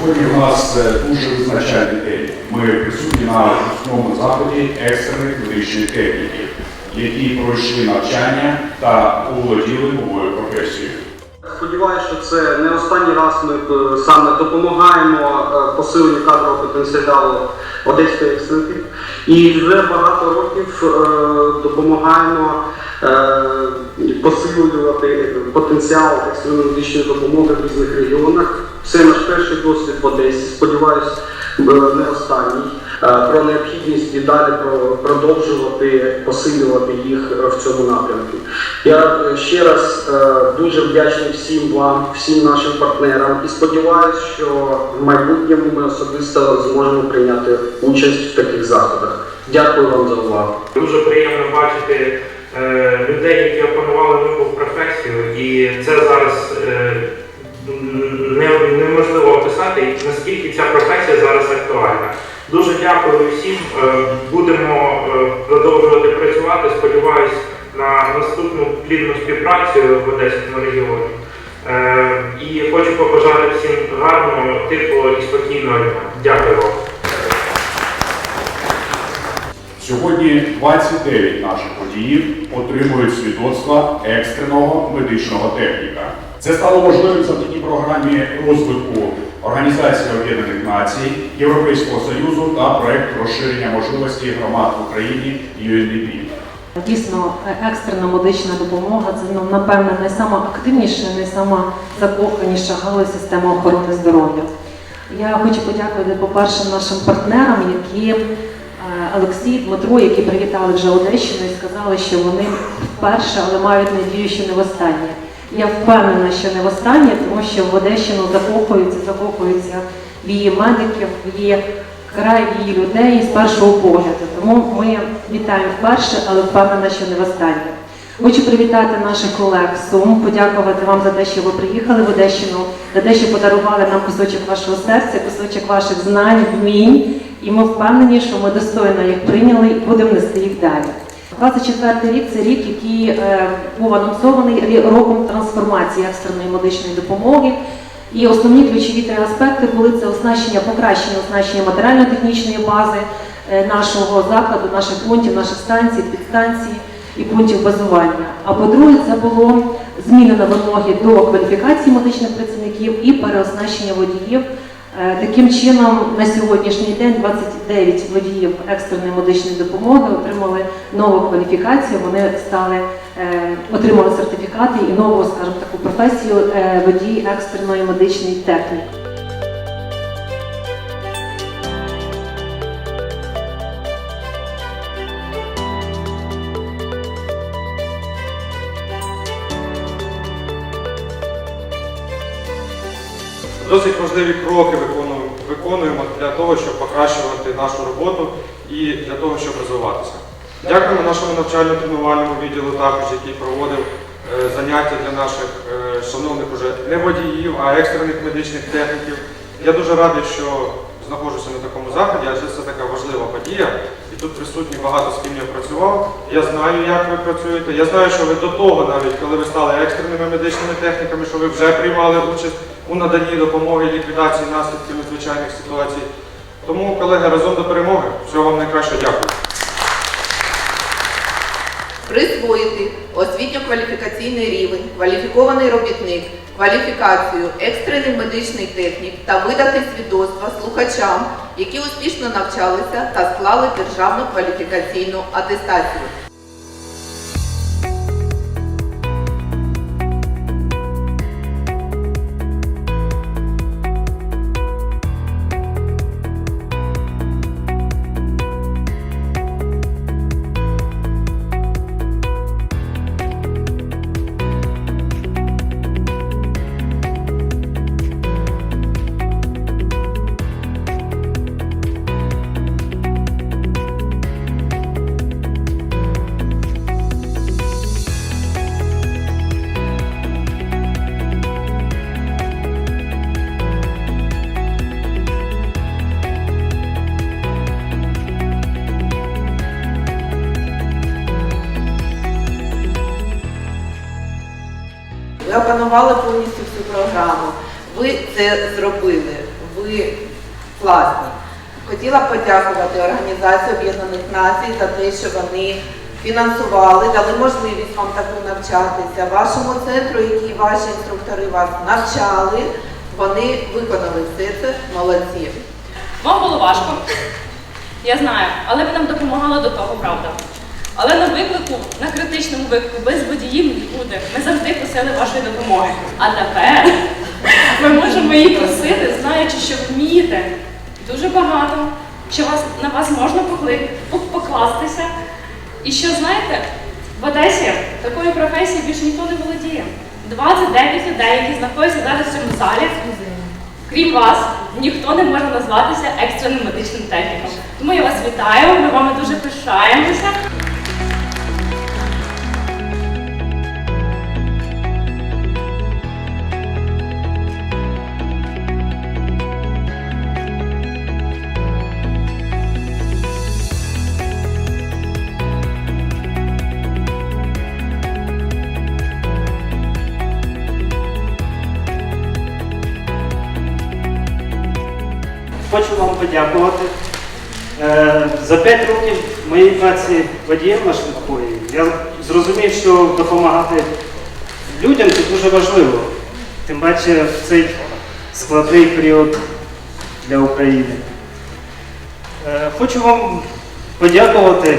Сьогодні у нас е, дуже визначальний день. Ми присутні на випускному заході екстрених медичних техніків, які пройшли навчання та володіли новою професією. Сподіваюся, що це не останній раз ми е, саме допомагаємо е, посиленню кадрового потенціалу одеської екстенки. І вже багато років допомагаємо посилювати потенціал екстреної медичної допомоги в різних регіонах. Це наш перший досвід в Одесі. Сподіваюсь, е, не останній. Е, Про необхідність і далі продовжувати посилювати їх в цьому напрямку. Я е, ще раз дуже вдячний всім вам, всім нашим партнерам і сподіваюся, що в майбутньому ми особисто зможемо прийняти участь в таких заходах. Дякую вам за увагу. Дуже приємно бачити людей, які опанували нову професію, і це зараз неможливо описати, наскільки ця професія зараз актуальна. Дуже дякую всім. Е, будемо е, продовжувати працювати. Сподіваюсь на наступну плідну співпрацю в Одеському регіоні. Е, і хочу побажати всім гарного, тихого і спокійного дня. Дякую вам. Сьогодні 29 наших водіїв отримують свідоцтва екстреного медичного техніка. Це стало можливим завдяки програмі розвитку Організації Об'єднаних Націй, Європейського Союзу та проект розширення можливостей громад в Україні UNDP. Дійсно, е, екстрена медична допомога це ну, напевне найсама активніша, найсама закоханіша галузь системи охорони здоров'я. Я хочу подякувати, по-перше, нашим партнерам, які е, Олексій, Дмитро, які привітали вже Одещину і сказали, що вони вперше, але мають надію, що не востаннє. Я впевнена, що не востаннє, тому що в Одещину закохуються, закохуються в її медиків, в її край, в її людей з першого погляду. Тому ми вітаємо вперше, але впевнена, що не востаннє. Хочу привітати наших колег з Сум, подякувати вам за те, що ви приїхали в Одещину, за те, що подарували нам кусочок вашого серця, кусочок ваших знань, вмінь. І ми впевнені, що ми достойно їх прийняли і будемо нести їх далі. 24 рік це рік, який е, був анонсований роком трансформації екстреної медичної допомоги. І основні ключові три аспекти були це оснащення, покращення оснащення матеріально-технічної бази е, нашого закладу, наших пунктів, наших станцій, підстанцій і пунктів базування. А по-друге, це було змінено вимоги до кваліфікації медичних працівників і переоснащення водіїв. Е, Таким чином, на сьогоднішній день 29 водіїв екстреної медичної допомоги отримали нову кваліфікацію. Вони стали е, отримали сертифікати і нову, скажімо, таку професію е, водій екстреної медичної техніки. Досить важливі кроки виконуємо, для того, щоб покращувати нашу роботу і для того, щоб розвиватися. Дякуємо нашому навчально-тренувальному відділу також, який проводив е, заняття для наших е, шановних уже не водіїв, а екстрених медичних техніків. Я дуже радий, що знаходжуся на такому заході, адже це така важлива подія. І тут присутні багато з ким я працював. Я знаю, як ви працюєте. Я знаю, що ви до того, навіть коли ви стали екстреними медичними техніками, що ви вже приймали участь у наданні допомоги ліквідації наслідків надзвичайних ситуацій. Тому, колеги, разом до перемоги. Всього вам найкраще дякую. присвоїти освітньо-кваліфікаційний рівень, кваліфікований робітник, кваліфікацію екстрений медичний технік та видати свідоцтва слухачам, які успішно навчалися та склали державну кваліфікаційну атестацію. Ви повністю всю програму. Ви це зробили. Ви класні. Хотіла подякувати Організації Об'єднаних Націй за те, що вони фінансували, дали можливість вам таку навчатися. Вашому центру, які ваші інструктори вас навчали, вони виконали все це молодці. Вам було важко, я знаю, але ви нам допомагали до того, правда. Але на виклику, на критичному виклику, без водіїв не буде. Ми завжди просили вашої допомоги. А тепер ми можемо її просити, знаючи, що вмієте дуже багато, що вас, на вас можна покластися. І що знаєте, в Одесі такої професії більше ніхто не володіє. 29 людей, які знаходяться зараз в цьому залі, Крім вас, ніхто не може назватися екстреним медичним техніком. Тому я вас вітаю, ми вами дуже пишаємося. Хочу вам подякувати. Е, За 5 років моєї праці водієм на швидкої я зрозумів, що допомагати людям це дуже важливо. Тим паче в цей складний період для України. Е, Хочу вам подякувати